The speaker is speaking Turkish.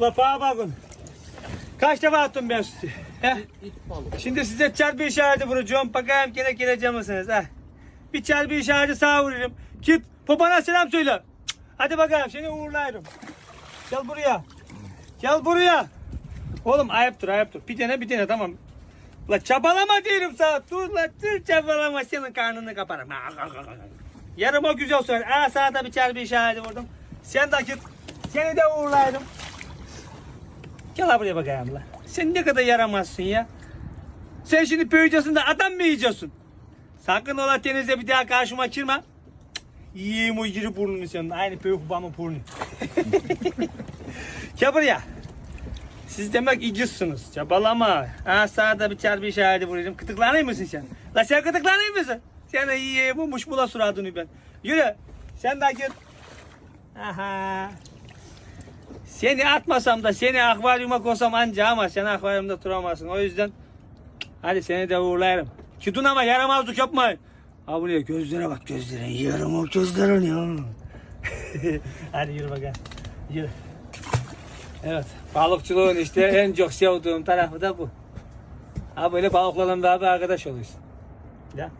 Lapağa bakın. Kaç defa attım ben sizi? He? İt balık. Şimdi size çarpı işareti vuracağım. Bakayım gene geleceğim misiniz? Ha? Bir çarpı işareti sağa vururum. Git popana selam söyle. Hadi bakalım seni uğurlayırım. Gel buraya. Gel buraya. Oğlum ayıptır ayıptır. Bir tane bir tane tamam. La çabalama diyorum sana. Dur la dur çabalama senin karnını kaparım. Yarım o güzel söyle. Aa sana da bir çarpı işareti vurdum. Sen de git. Seni de uğurlayırım. Gel buraya bakayım la. Sen ne kadar yaramazsın ya. Sen şimdi büyüyeceksin de adam mı yiyeceksin? Sakın ola denize bir daha karşıma. Cık, Yiyeyim o yiri burnunu senin. Aynı büyük babamın burnu. Gel buraya. Siz demek icizsiniz. Çabalama. Ha sağda bir çarpı işareti vuracağım. Kıtıklanayım mısın sen? La sen kıtıklanayım mısın? Sen iyi bu muşmula suratını ben. Yürü. Sen de git. Aha. Seni atmasam da seni akvaryuma koysam anca ama sen akvaryumda duramazsın. O yüzden hadi seni de uğurlayarım. Tutun ama yaramazlık yapmayın. Ha buraya gözlere bak gözlere. Yarım o gözlerin ya. hadi yürü bakalım. Yürü. Evet balıkçılığın işte en çok sevdiğim tarafı da bu. Ha böyle balıklarla beraber arkadaş oluyorsun. Ya.